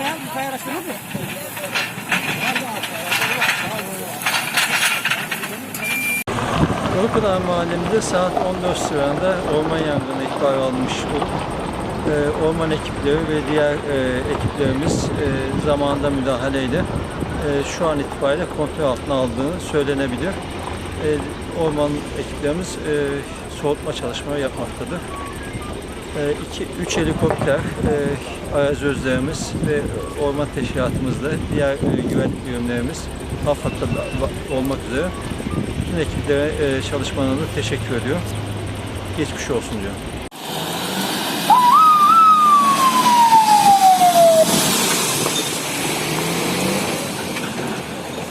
ya? Bir kaya saat 14 sıralarında orman yangını ihbar almış olduk. E, orman ekipleri ve diğer e, ekiplerimiz e, zamanında müdahaleyle e, şu an itibariyle kontrol altına aldığını söylenebilir. E, orman ekiplerimiz e, soğutma çalışmaları yapmaktadır. E, iki, üç helikopter, e, arazözlerimiz ve orman teşkilatımızla diğer e, güvenlik birimlerimiz AFAD'da da- olmak üzere bütün ekiplere e, teşekkür ediyor. Geçmiş olsun diyor.